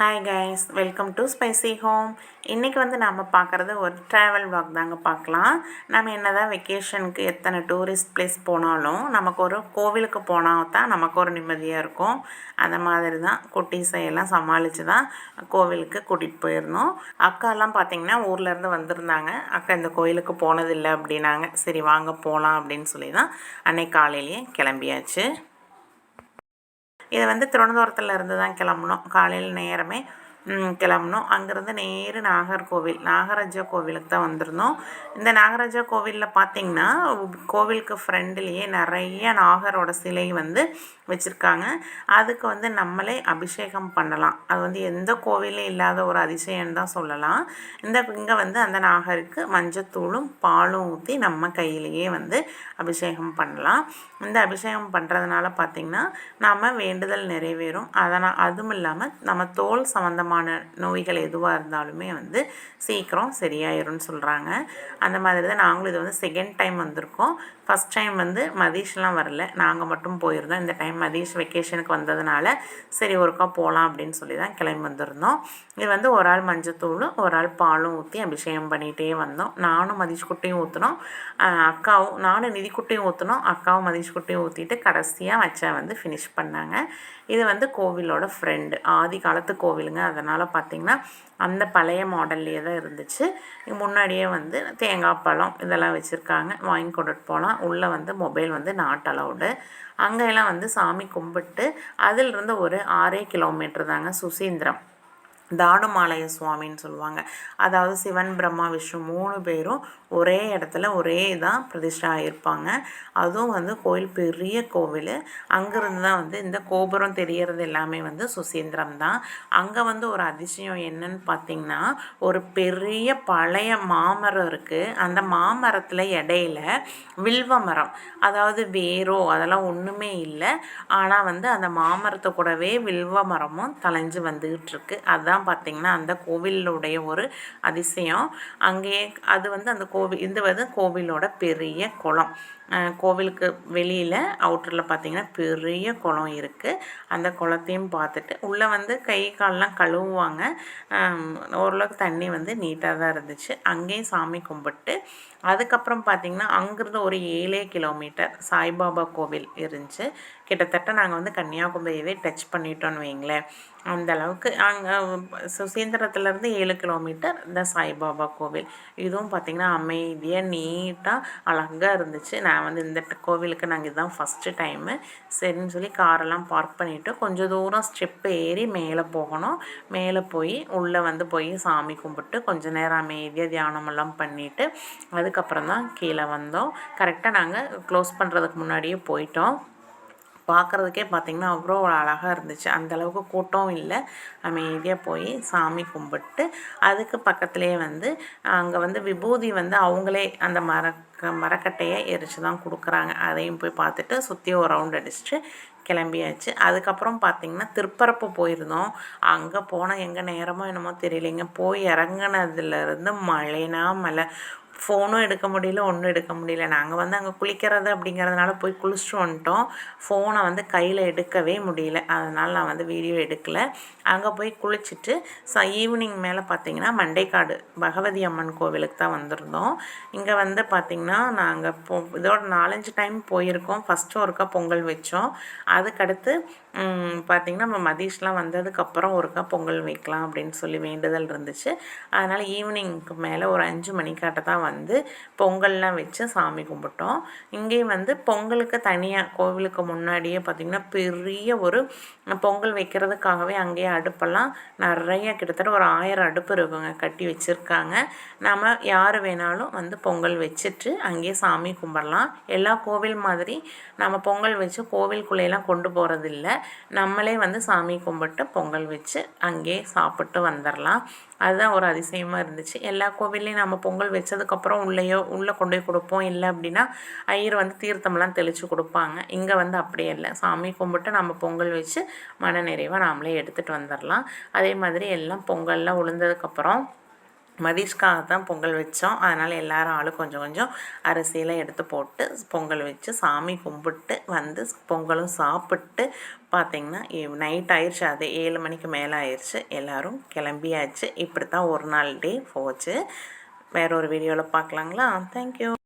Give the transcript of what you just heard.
Hi guys welcome to spicy home இன்றைக்கி வந்து நாம் பார்க்குறது ஒரு ட்ராவல் வாக் தாங்க பார்க்கலாம். நம்ம என்ன தான் வெக்கேஷனுக்கு எத்தனை டூரிஸ்ட் பிளேஸ் போனாலும் நமக்கு ஒரு கோவிலுக்கு போனால் தான் நமக்கு ஒரு நிம்மதியாக இருக்கும். அந்த மாதிரி தான் குட்டீஸை எல்லாம் சமாளித்து தான் கோவிலுக்கு கூட்டிகிட்டு போயிருந்தோம். அக்காலாம் பார்த்திங்கன்னா ஊர்லேருந்து வந்திருந்தாங்க. அக்கா இந்த கோயிலுக்கு போனதில்லை அப்படின்னாங்க. சரி வாங்க போகலாம் அப்படின்னு சொல்லி தான் அன்னைக்கு காலையிலேயே கிளம்பியாச்சு. இதை வந்து திருவனந்தபுரத்தில் இருந்து தான் கிளம்பணும். காலையில் நேரமே. கிளம்புனோம் அங்கேருந்து நேரு நாகர்கோவில் நாகராஜா கோவிலுக்கு தான் வந்திருந்தோம். இந்த நாகராஜா கோவிலில் பார்த்திங்கன்னா கோவிலுக்கு ஃப்ரெண்ட்லேயே நிறைய நாகரோட சிலை வந்து வச்சுருக்காங்க. அதுக்கு வந்து நம்மளே அபிஷேகம் பண்ணலாம். அது வந்து எந்த கோவிலும் இல்லாத ஒரு அதிசயம் தான் சொல்லலாம். இந்த இங்கே வந்து அந்த நாகருக்கு மஞ்சத்தூளும் பாலும் ஊற்றி நம்ம கையிலேயே வந்து அபிஷேகம் பண்ணலாம். இந்த அபிஷேகம் பண்ணுறதுனால பார்த்திங்கன்னா நாம் வேண்டுதல் நிறைவேறும். அதனால் அதுவும் இல்லாமல் நம்ம தோல் சம்மந்தமான விதமான நோய்கள் எதுவாக இருந்தாலுமே வந்து சீக்கிரம் சரியாயிரும்னு சொல்கிறாங்க அந்த மாதிரி தான் நாங்களும் இது வந்து செகண்ட் டைம் வந்திருக்கோம். ஃபஸ்ட் டைம் வந்து மதீஷ்லாம் வரல. நாங்கள் மட்டும் போயிருந்தோம். இந்த டைம் மதீஷ் வெக்கேஷனுக்கு வந்ததுனால சரி ஒருக்கா போகலாம் அப்படின்னு சொல்லி தான் கிளம்பி வந்திருந்தோம். இது வந்து ஒரு ஆள் மஞ்சத்தூளும் ஒரு ஆள் பாலும் ஊற்றி அபிஷேகம் பண்ணிகிட்டே வந்தோம். நானும் மதீஷ் குட்டையும் ஊற்றினோம் அக்காவும் நானும் நிதி குட்டையும் ஊற்றினோம் அக்காவும் மதீஷ் குட்டையும் ஊற்றிட்டு கடைசியாக வச்சா வந்து ஃபினிஷ் பண்ணாங்க. இது வந்து கோவிலோட ஃப்ரெண்டு ஆதி காலத்து கோவிலுங்க அதனால் பார்த்திங்கன்னா அந்த பழைய மாடல்லையே தான் இருந்துச்சு. முன்னாடியே வந்து தேங்காய் பழம் இதெல்லாம் வச்சுருக்காங்க. வாங்கி கொண்டுட்டு போகலாம் உள்ளே வந்து மொபைல் வந்து நாட் அலவுடு. அங்கெல்லாம் வந்து சாமி கும்பிட்டு அதிலிருந்து ஒரு ஆறே கிலோமீட்டர் தாங்க சுசீந்திரம். தானுமாலய சுவாமின்னு சொல்லுவாங்க. அதாவது சிவன் பிரம்மா விஷ்ணு மூணு பேரும் ஒரே இடத்துல ஒரே இதாக பிரதிஷ்டா ஆகியிருப்பாங்க அதுவும் வந்து கோயில் பெரிய கோவில். அங்கேருந்து தான் வந்து இந்த கோபுரம் தெரியறது எல்லாமே வந்து சுசீந்திரம் தான். அங்கே வந்து ஒரு அதிசயம் என்னன்னு பார்த்தீங்கன்னா ஒரு பெரிய பழைய மாமரம் இருக்குது அந்த மாமரத்தில் இடையில வில்வ மரம். அதாவது வேரோ அதெல்லாம் ஒன்றுமே இல்லை. ஆனால் வந்து அந்த மாமரத்தை கூடவே வில்வ மரமும் தலைஞ்சு வந்துக்கிட்டு இருக்கு. அதுதான் தான் பார்த்திங்கன்னா அந்த கோவிலுடைய ஒரு அதிசயம். அங்கேயே அது வந்து அந்த கோவில் இது வந்து கோவிலோட பெரிய குளம். கோவிலுக்கு வெளியில் அவுட்டரில் பார்த்திங்கன்னா பெரிய குளம் இருக்குது அந்த குளத்தையும் பார்த்துட்டு உள்ளே வந்து கை கால்லாம் கழுவுவாங்க. ஓரளவுக்கு தண்ணி வந்து நீட்டாக தான் இருந்துச்சு. அங்கேயும் சாமி கும்பிட்டு அதுக்கப்புறம் பார்த்திங்கன்னா அங்கேருந்து ஒரு ஏழே கிலோமீட்டர் சாய்பாபா கோவில் இருந்துச்சு. கிட்டத்தட்ட நாங்கள் வந்து கன்னியாகுமரியவே டச் பண்ணிட்டோன்னு வைங்களேன் அந்த அளவுக்கு அங்கே சுசீந்திரத்துலேருந்து ஏழு கிலோமீட்டர் இந்த சாய்பாபா கோவில். இதுவும் பார்த்திங்கன்னா அமைதியாக நீட்டாக அழகாக இருந்துச்சு. நான் வந்து இந்த கோவிலுக்கு நாங்கள் இதுதான் ஃபஸ்ட்டு டைமு சரின்னு சொல்லி காரெல்லாம் பார்க் பண்ணிவிட்டு கொஞ்சம் தூரம் ஸ்டெப்பு ஏறி மேலே போகணும். மேலே போய் உள்ளே வந்து போய் சாமி கும்பிட்டு கொஞ்சம் நேரம் அமைதியாக தியானமெல்லாம் பண்ணிவிட்டு அதுக்கப்புறம் தான் கீழே வந்தோம். கரெக்டாக நாங்கள் க்ளோஸ் பண்ணுறதுக்கு முன்னாடியே போயிட்டோம். பார்க்குறதுக்கே பார்த்திங்கன்னா அவ்வளோ அழகாக இருந்துச்சு. அந்தளவுக்கு கூட்டம் இல்லை. அமைதியாக போய் சாமி கும்பிட்டு அதுக்கு பக்கத்துலேயே வந்து அங்கே வந்து விபூதி வந்து அவங்களே அந்த மர மரக்கட்டையை எரித்து தான் கொடுக்குறாங்க. அதையும் போய் பார்த்துட்டு சுற்றி ஒரு ரவுண்ட் அடிச்சுட்டு கிளம்பியாச்சு. அதுக்கப்புறம் பார்த்திங்கன்னா திருப்பரப்பு போயிருந்தோம். அங்கே போனால் எங்கே நேரமோ என்னமோ தெரியலைங்க. போய் இறங்கினதுலேருந்து மழைனா மழை. ஃபோனும் எடுக்க முடியல ஒன்றும் எடுக்க முடியல. நாங்கள் வந்து அங்கே குளிக்கிறது அப்படிங்கிறதுனால போய் குளிச்சுட்டு வந்துட்டோம். ஃபோனை வந்து கையில் எடுக்கவே முடியல. அதனால் நான் வந்து வீடியோ எடுக்கலை. அங்கே போய் குளிச்சுட்டு ச ஈவினிங் மேலே பார்த்தீங்கன்னா மண்டைக்காடு பகவதி அம்மன் கோவிலுக்கு தான் வந்திருந்தோம். இங்கே வந்து பார்த்திங்கன்னா நாங்கள் போ இதோட நாலஞ்சு டைம் போயிருக்கோம். ஃபஸ்ட்டு ஒருக்கா பொங்கல் வச்சோம். அதுக்கடுத்து பார்த்திங்கன்னா நம்ம மதீஷ்லாம் வந்ததுக்கப்புறம் ஒருக்கா பொங்கல் வைக்கலாம் அப்படின்னு சொல்லி வேண்டுதல் இருந்துச்சு. அதனால் ஈவினிங்க்கு மேலே ஒரு அஞ்சு மணிக்காட்ட தான் வந்து பொங்கல்லாம் வச்சு சாமி கும்பிட்டோம். இங்கேயும் வந்து பொங்கலுக்கு தனியாக கோவிலுக்கு முன்னாடியே பார்த்திங்கன்னா பெரிய ஒரு பொங்கல் வைக்கிறதுக்காகவே அங்கேயே அடுப்பெல்லாம் நிறைய கிட்டத்தட்ட ஒரு ஆயிரம் அடுப்பு இருக்குங்க கட்டி வச்சுருக்காங்க. நம்ம யார் வேணாலும் வந்து பொங்கல் வச்சுட்டு அங்கேயே சாமி கும்பிடலாம். எல்லா கோவில் மாதிரி நம்ம பொங்கல் வச்சு கோவிலுக்குள்ளேலாம் கொண்டு போகிறதில்ல நம்மளே வந்து சாமி கும்பிட்டு பொங்கல் வச்சு அங்கேயே சாப்பிட்டு வந்துடலாம் அதுதான் ஒரு அதிசயமாக இருந்துச்சு. எல்லா கோவில்லையும் நம்ம பொங்கல் வச்சதுக்கப்புறம் உள்ளேயோ உள்ளே கொண்டு போய் கொடுப்போம். இல்லை அப்படின்னா ஐயர் வந்து தீர்த்தமெல்லாம் தெளித்து கொடுப்பாங்க. இங்கே வந்து அப்படியே இல்லை. சாமி கும்பிட்டு நம்ம பொங்கல் வச்சு மன நிறைவாக நாமளே எடுத்துகிட்டு வந்துடலாம் அதே மாதிரி எல்லாம் பொங்கல்லாம் உளுந்ததுக்கப்புறம் மதிஷ்காக தான் பொங்கல் வச்சோம். அதனால் எல்லோரும் ஆளு கொஞ்சம் கொஞ்சம் அரிசியெல்லாம் எடுத்து போட்டு பொங்கல் வச்சு சாமி கும்பிட்டு வந்து பொங்கலும் சாப்பிட்டு பார்த்தீங்கன்னா நைட் ஆயிடுச்சு அது ஏழு மணிக்கு மேலே ஆயிடுச்சு எல்லோரும் கிளம்பியாச்சு. இப்படி தான் ஒரு நாள் டே போச்சு. வேற ஒரு வீடியோவில் பார்க்கலாங்களா தேங்க்யூ